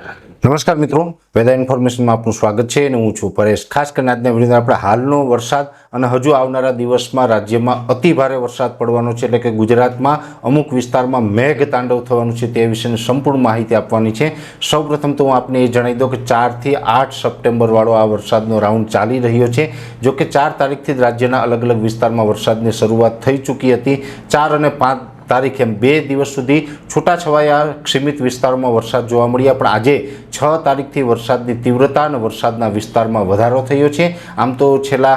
નમસ્કાર મિત્રો, વેધર ઇન્ફોર્મેશનમાં આપનું સ્વાગત છે અને હું છું પરેશ ખાસ કરીને આજના વિડીયોમાં આપણે હાલનો વરસાદ અને હજુ આવનારા દિવસમાં રાજ્યમાં અતિ ભારે વરસાદ પડવાનો છે, એટલે કે ગુજરાતમાં અમુક વિસ્તારમાં મેઘ તાંડવ થવાનું છે તે વિશેની સંપૂર્ણ માહિતી આપવાની છે. સૌપ્રથમ તો હું આપને એ જણાવી દઉં કે ચારથી આઠ સપ્ટેમ્બરવાળો આ વરસાદનો રાઉન્ડ ચાલી રહ્યો છે. જો કે ચાર તારીખથી જ રાજ્યના અલગ અલગ વિસ્તારમાં વરસાદની શરૂઆત થઈ ચૂકી હતી. ચાર અને પાંચ તારીખે એમ બે દિવસ સુધી છૂટાછવાયા સીમિત વિસ્તારોમાં વરસાદ જોવા મળ્યા. પણ આજે છ તારીખથી વરસાદની તીવ્રતા અને વરસાદના વિસ્તારમાં વધારો થયો છે. આમ તો છેલ્લા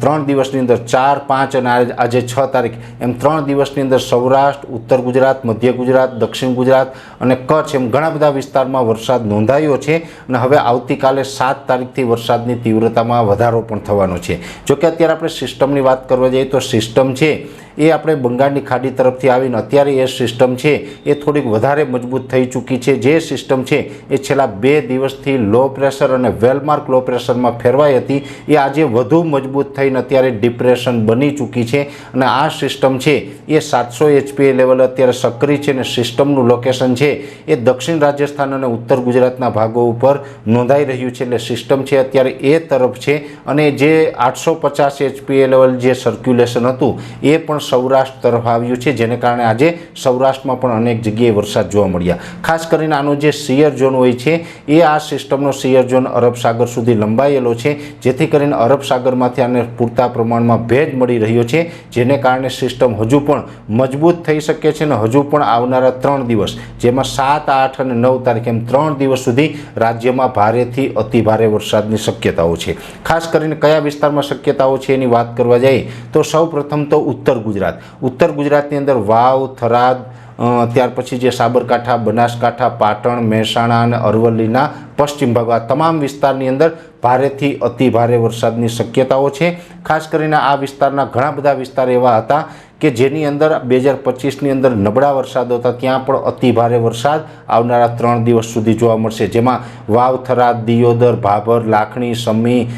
ત્રણ દિવસની અંદર ચાર, પાંચ અને આજ- છ તારીખ. એમ ત્રણ દિવસની અંદર સૌરાષ્ટ્ર, ઉત્તર ગુજરાત, મધ્ય ગુજરાત, દક્ષિણ ગુજરાત અને કચ્છ એમ ઘણા બધા વિસ્તારમાં વરસાદ નોંધાયો છે અને હવે આવતીકાલે સાત તારીખથી વરસાદની તીવ્રતામાં વધારો પણ થવાનો છે. જોકે અત્યારે આપણે સિસ્ટમની વાત કરવા જઈએ તો સિસ્ટમ છે, એ આપણે બંગાળની ખાડી તરફથી આવીને અત્યારે એ સિસ્ટમ છે, એ થોડીક વધારે મજબૂત થઈ ચૂકી છે. જે સિસ્ટમ છે, એ છેલ્લા બે દિવસથી લો પ્રેશર અને વેલમાર્ક લો પ્રેશરમાં ફેરવાઈ હતી. એ આજે વધુ મજબૂત થઈને અત્યારે ડિપ્રેશન બની ચૂકી છે અને આ સિસ્ટમ છે એ સાતસો એચપીએ લેવલ અત્યારે સક્રિય છે અને સિસ્ટમનું લોકેશન છે એ દક્ષિણ રાજસ્થાન અને ઉત્તર ગુજરાતના ભાગો ઉપર નોંધાઈ રહ્યું છે એટલે સિસ્ટમ છે અત્યારે એ તરફ છે અને જે આઠસો પચાસ એચપીએ લેવલ જે સર્ક્યુલેશન હતું એ પણ સૌરાષ્ટ્ર તરફ આવ્યું છે જેને કારણે આજે સૌરાષ્ટ્રમાં પણ અનેક જગ્યાએ વરસાદ જોવા મળ્યા. ખાસ કરીને આનો જે સિયર ઝોન હોય છે એ આ સિસ્ટમનો સિયર ઝોન અરબ સાગર સુધી લંબાયેલો છે જેથી કરીને અરબ સાગરમાંથી આને પૂરતા પ્રમાણમાં ભેજ મળી રહ્યો છે, જેને કારણે સિસ્ટમ હજુ પણ મજબૂત થઈ શકે છે અને હજુ પણ આવનારા ત્રણ દિવસ, જેમાં સાત, આઠ અને નવ તારીખ એમ ત્રણ દિવસ સુધી રાજ્યમાં ભારેથી અતિ ભારે વરસાદની શક્યતાઓ છે. ખાસ કરીને કયા વિસ્તારમાં શક્યતાઓ છે એની વાત કરવા જઈએ, તો સૌ પ્રથમ તો ઉત્તર ગુજરાત. ઉત્તર ગુજરાતની અંદર વાવ, થરાદ ત્યાર પછી જે સાબરકાંઠા, બનાસકાંઠા, પાટણ, મહેસાણા અને અરવલ્લીના પશ્ચિમ ભાગ, આ તમામ વિસ્તારની અંદર ભારેથી અતિ ભારે વરસાદની શક્યતાઓ છે. ખાસ કરીને આ વિસ્તારના ઘણા બધા વિસ્તાર એવા હતા કે જેની અંદર બે હજાર પચીસની અંદર નબળા વરસાદ હતા, ત્યાં પણ અતિ ભારે વરસાદ આવનારા ત્રણ દિવસ સુધી જોવા મળશે. જેમાં વાવ, થરાદ, દિયોદર, ભાભર, લાખણી, સમી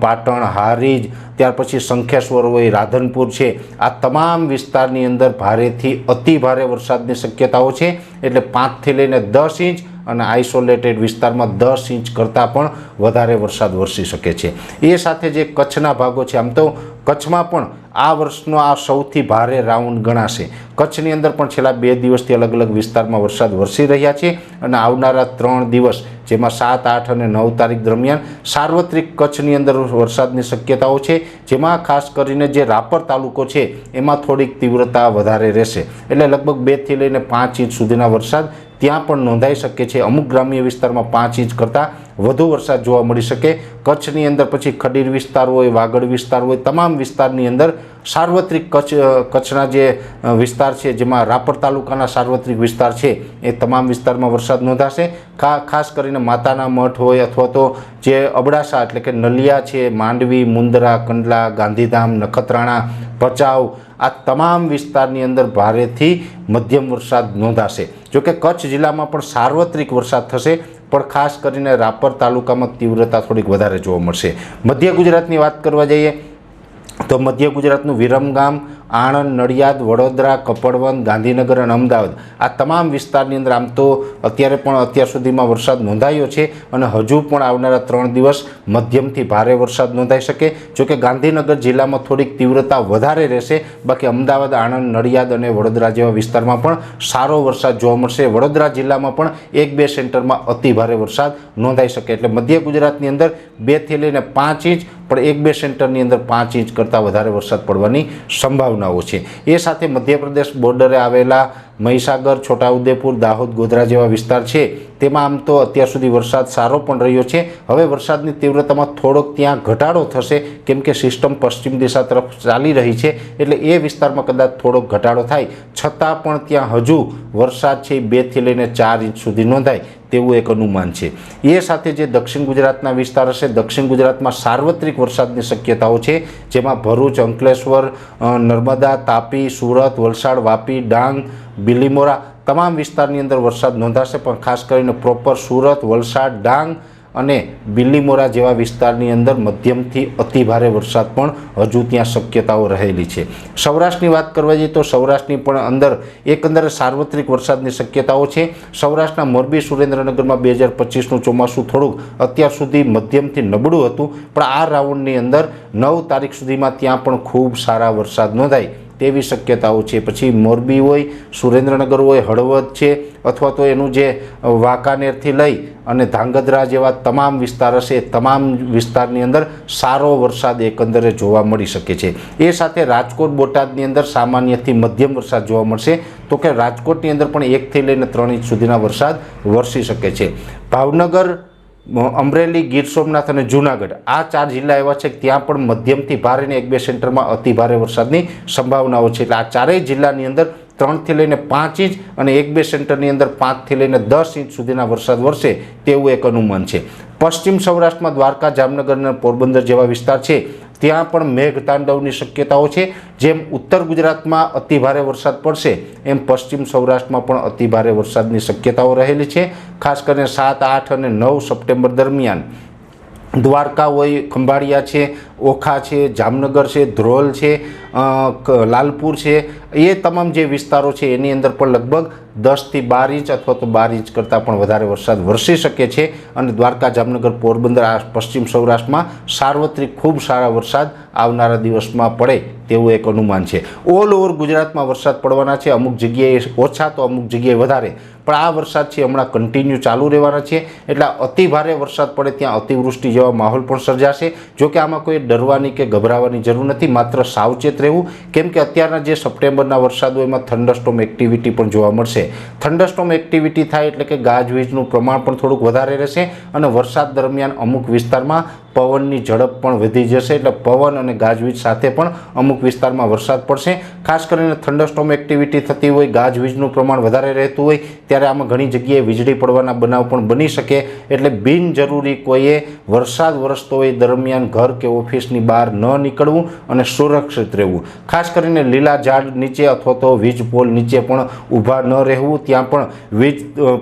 પાટણ, હારીજ, ત્યાર પછી શંખેશ્વર હોય, રાધનપુર છે. આ તમામ વિસ્તારની અંદર ભારેથી અતિ ભારે વરસાદની શક્યતાઓ છે. એટલે પાંચથી લઈને દસ ઇંચ અને આઇસોલેટેડ વિસ્તારમાં દસ ઇંચ કરતાં પણ વધારે વરસાદ વરસી શકે છે. એ સાથે જે કચ્છના ભાગો છે, આમ તો કચ્છમાં પણ આ વર્ષનો આ સૌથી ભારે રાઉન્ડ ગણાશે. કચ્છની અંદર પણ છેલ્લા બે દિવસથી અલગ અલગ વિસ્તારમાં વરસાદ વરસી રહ્યા છે અને આવનારા ત્રણ દિવસ, જેમાં સાત, આઠ અને નવ તારીખ દરમિયાન સાર્વત્રિક કચ્છની અંદર વરસાદની શક્યતાઓ છે, જેમાં ખાસ કરીને જે રાપર તાલુકો છે, એમાં થોડીક તીવ્રતા વધારે રહેશે. એટલે લગભગ બેથી લઈને પાંચ ઇંચ સુધીના વરસાદ ત્યાં પણ નોંધાઈ શકે છે. અમુક ગ્રામ્ય વિસ્તારમાં પાંચ ઇંચ કરતાં વધુ વરસાદ જોવા મળી શકે. કચ્છની અંદર પછી ખડીર વિસ્તાર હોય, વાગડ વિસ્તાર હોય, તમામ વિસ્તારની અંદર સાર્વત્રિક કચ્છ કચ્છના જે વિસ્તાર છે, જેમાં રાપર તાલુકાના સાર્વત્રિક વિસ્તાર છે, એ તમામ વિસ્તારમાં વરસાદ નોંધાશે. ખાસ કરીને માતાના મઠ હોય અથવા તો જે અબડાસા એટલે કે નલિયા છે, માંડવી, મુંદરા, કંડલા, ગાંધીધામ, નખત્રાણા, ભચાઉ, આ તમામ વિસ્તારની અંદર ભારેથી મધ્યમ વરસાદ નોંધાશે. જોકે કચ્છ જિલ્લામાં પણ સાર્વત્રિક વરસાદ થશે. પણ ખાસ કરીને રાપર તાલુકામાં તીવ્રતા થોડીક વધારે જોવા મળશે. મધ્ય ગુજરાતની વાત કરવા જઈએ તો મધ્ય ગુજરાતનું વિરમગામ, આણંદ, નડિયાદ, વડોદરા કપડવન ગાંધીનગર અને અમદાવાદ આ તમામ વિસ્તારની અંદર આમ તો અત્યારે પણ અત્યાર સુધીમાં વરસાદ નોંધાયો છે અને હજુ પણ આવનારા ત્રણ દિવસ મધ્યમથી ભારે વરસાદ નોંધાઈ શકે. જોકે ગાંધીનગર જિલ્લામાં થોડીક તીવ્રતા વધારે રહેશે. બાકી અમદાવાદ, આણંદ, નડિયાદ અને વડોદરા જેવા વિસ્તારમાં પણ સારો વરસાદ જોવા મળશે. વડોદરા જિલ્લામાં પણ એક બે સેન્ટરમાં અતિ ભારે વરસાદ નોંધાઈ શકે. એટલે મધ્ય ગુજરાતની અંદર બેથી લઈને પાંચ ઇંચ પણ એક બે સેન્ટરની અંદર પાંચ ઇંચ કરતાં વધારે વરસાદ પડવાની સંભાવનાઓ છે. એ સાથે મધ્યપ્રદેશ બોર્ડરે આવેલા મહીસાગર, છોટાઉદેપુર, દાહોદ, ગોધરા જેવા વિસ્તાર છે. તેમાં આમ તો અત્યાર સુધી વરસાદ સારો પણ રહ્યો છે. હવે વરસાદની તીવ્રતામાં થોડોક ત્યાં ઘટાડો થશે, કેમ કે સિસ્ટમ પશ્ચિમ દિશા તરફ ચાલી રહી છે, એટલે એ વિસ્તારમાં કદાચ થોડોક ઘટાડો થાય. છતાં પણ ત્યાં હજુ વરસાદ છે બેથી લઈને ચાર ઇંચ સુધી નોંધાય. તેવું એક અનુમાન છે. એ સાથે જે દક્ષિણ ગુજરાતના વિસ્તાર હશે, દક્ષિણ ગુજરાતમાં સાર્વત્રિક વરસાદની શક્યતાઓ છે, જેમાં ભરૂચ, અંકલેશ્વર નર્મદા, તાપી, સુરત, વલસાડ, વાપી, ડાંગ, બિલીમોરા તમામ વિસ્તારની અંદર વરસાદ નોંધાશે, પણ ખાસ કરીને પ્રોપર સુરત, વલસાડ, ડાંગ અને બિલ્લીમોરા જેવા વિસ્તારની અંદર મધ્યમથી અતિ ભારે વરસાદ પણ હજુ ત્યાં શક્યતાઓ રહેલી છે. સૌરાષ્ટ્રની વાત કરવા જઈએ તો સૌરાષ્ટ્રની પણ અંદર એકંદરે સાર્વત્રિક વરસાદની શક્યતાઓ છે. સૌરાષ્ટ્રના મોરબી સુરેન્દ્રનગરમાં બે હજાર પચીસનું ચોમાસું થોડુંક અત્યાર સુધી મધ્યમથી નબળું હતું, પણ આ રાઉન્ડની અંદર નવ તારીખ સુધીમાં ત્યાં પણ ખૂબ સારા વરસાદ નોંધાય. તેવી શક્યતાઓ છે. પછી મોરબી હોય, સુરેન્દ્રનગર હોય, હળવદ છે, અથવા તો એનું જે વાંકાનેરથી લઈ અને ધાંગધ્રા જેવા તમામ વિસ્તાર હશે, તમામ વિસ્તારની અંદર સારો વરસાદ એકંદરે જોવા મળી શકે છે. એ સાથે રાજકોટ, બોટાદની અંદર સામાન્યથી મધ્યમ વરસાદ જોવા મળશે. તો કે રાજકોટની અંદર પણ એકથી લઈને ત્રણ ઇંચ સુધીના વરસાદ વરસી શકે છે. ભાવનગર અમરેલી, ગીર સોમનાથ અને જૂનાગઢ આ ચાર જિલ્લા એવા છે કે ત્યાં પણ મધ્યમથી ભારે ને એક બે સેન્ટરમાં અતિ ભારે વરસાદની સંભાવનાઓ છે. એટલે આ ચારેય જિલ્લાની અંદર ત્રણથી લઈને પાંચ ઇંચ અને એક બે સેન્ટરની અંદર પાંચથી લઈને દસ ઇંચ સુધીના વરસાદ વરસે તેવું એક અનુમાન છે. પશ્ચિમ સૌરાષ્ટ્રમાં દ્વારકા, જામનગર અને પોરબંદર જેવા વિસ્તાર છે. ત્યાં પણ મેઘ તાંડવની શક્યતાઓ છે. જેમ ઉત્તર ગુજરાતમાં અતિભારે વરસાદ પડશે, એમ પશ્ચિમ સૌરાષ્ટ્રમાં પણ અતિભારે વરસાદની શક્યતાઓ રહેલી છે. ખાસ કરીને સાત, આઠ અને નવ સપ્ટેમ્બર દરમિયાન. દ્વારકા હોય, ખંભાળિયા છે, ઓખા છે, જામનગર છે, ધ્રોલ છે લાલપુર છે. એ તમામ જે વિસ્તારો છે, એની અંદર પણ લગભગ દસથી બાર ઇંચ અથવા તો બાર ઇંચ કરતાં પણ વધારે વરસાદ વરસી શકે છે અને દ્વારકા, જામનગર, પોરબંદર, આ પશ્ચિમ સૌરાષ્ટ્રમાં સાર્વત્રિક ખૂબ સારા વરસાદ આવનારા દિવસમાં પડે તેવું એક અનુમાન છે. ઓલ ઓવર ગુજરાતમાં વરસાદ પડવાના છે. અમુક જગ્યાએ ઓછા તો અમુક જગ્યાએ વધારે. પણ આ વરસાદ છે હમણાં કન્ટિન્યુ ચાલુ રહેવાના છે. એટલે અતિ ભારે વરસાદ પડે ત્યાં અતિવૃષ્ટિ જેવા માહોલ પણ સર્જાશે. જો કે આમાં કોઈ ડરવાની કે ગભરાવાની જરૂર નથી, માત્ર સાવચેત રહેવું. કેમ કે અત્યારના જે સપ્ટેમ્બરના વરસાદો, એમાં થંડરસ્ટોમ એક્ટિવિટી પણ જોવા મળશે. થંડરસ્ટોમ એક્ટિવિટી થાય એટલે કે ગાજવીજનું પ્રમાણ પણ થોડુંક વધારે રહેશે અને વરસાદ દરમિયાન અમુક વિસ્તારમાં પવનની ઝડપ પણ વધી જશે એટલે પવન અને ગાજવીજ સાથે પણ અમુક વિસ્તારમાં વરસાદ પડશે. ખાસ કરીને થંડરસ્ટોમ એક્ટિવિટી થતી હોય, ગાજવીજનું પ્રમાણ વધારે રહેતું હોય, ત્યારે આમાં ઘણી જગ્યાએ વીજળી પડવાના બનાવ પણ બની શકે. એટલે બિનજરૂરી કોઈએ વરસાદ વરસતો હોય દરમિયાન ઘર કે ઓફિસની બહાર ન નીકળવું અને સુરક્ષિત રહેવું. ખાસ કરીને લીલા ઝાડ નીચે અથવા તો વીજ પોલ નીચે પણ ઊભા ન રહેવું. ત્યાં પણ વીજ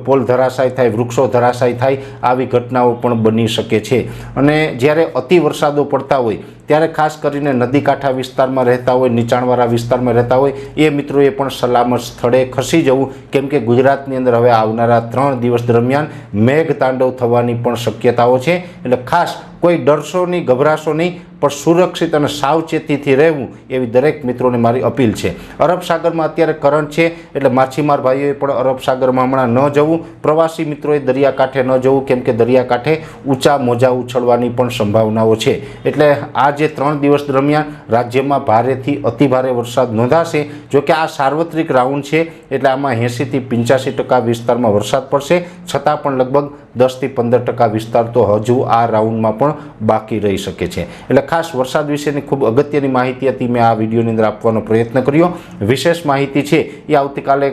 પોલ ધરાશાય થાય, વૃક્ષો ધરાશાય થાય, આવી ઘટનાઓ પણ બની શકે છે. અને જ્યારે અતિ વરસાદો પડતા હોય, ત્યારે ખાસ કરીને નદી કાંઠા વિસ્તારમાં રહેતા હોય, નીચાણવાળા વિસ્તારમાં રહેતા હોય, એ મિત્રોએ પણ સલામત સ્થળે ખસી જવું, કેમ કે ગુજરાતની અંદર હવે આવનારા ત્રણ દિવસ દરમિયાન મેઘ તાંડવ થવાની પણ શક્યતાઓ છે. એટલે ખાસ કોઈ ડરશો નહીં, ગભરાશો નહીં પણ સુરક્ષિત અને સાવચેતીથી રહેવું એવી દરેક મિત્રોને મારી અપીલ છે. અરબ સાગરમાં અત્યારે કરંટ છે, એટલે માછીમાર ભાઈઓએ પણ અરબ સાગરમાં હમણાં ન જવું. પ્રવાસી મિત્રોએ દરિયાકાંઠે ન જવું, કેમ કે દરિયાકાંઠે ઊંચા મોજા ઉછળવાની પણ સંભાવનાઓ છે. એટલે આ જે ત્રણ દિવસ દરમિયાન રાજ્યમાં ભારેથી અતિભારે વરસાદ નોંધાશે. જોકે આ સાર્વત્રિક રાઉન્ડ છે, એટલે આમાં એંસીથી પંચ્યાસી ટકા વિસ્તારમાં વરસાદ પડશે. છતાં પણ લગભગ દસથી પંદર ટકા વિસ્તાર તો હજુ આ રાઉન્ડમાં પણ બાકી રહી શકે છે. એટલે ખાસ વરસાદ વિશેની ખૂબ અગત્યની માહિતી હતી. મેં આ વિડીયોની અંદર આપવાનો પ્રયત્ન કર્યો. વિશેષ માહિતી છે એ આવતીકાલે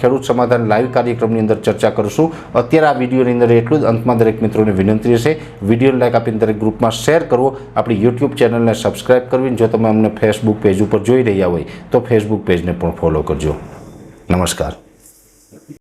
ખેડૂત સમાધાન લાઈવ કાર્યક્રમની અંદર ચર્ચા કરીશું. અત્યારે આ વિડીયોની અંદર એટલું જ. અંતમાં દરેક મિત્રોને વિનંતી હશે વિડીયોને લાઈક આપીને દરેક ગ્રુપમાં શેર કરવો. આપણી યુટ્યુબ ચેનલને સબસ્ક્રાઇબ કરવી જો તમે અમને ફેસબુક પેજ ઉપર જોઈ રહ્યા હોય, તો ફેસબુક પેજને પણ ફોલો કરજો. નમસ્કાર.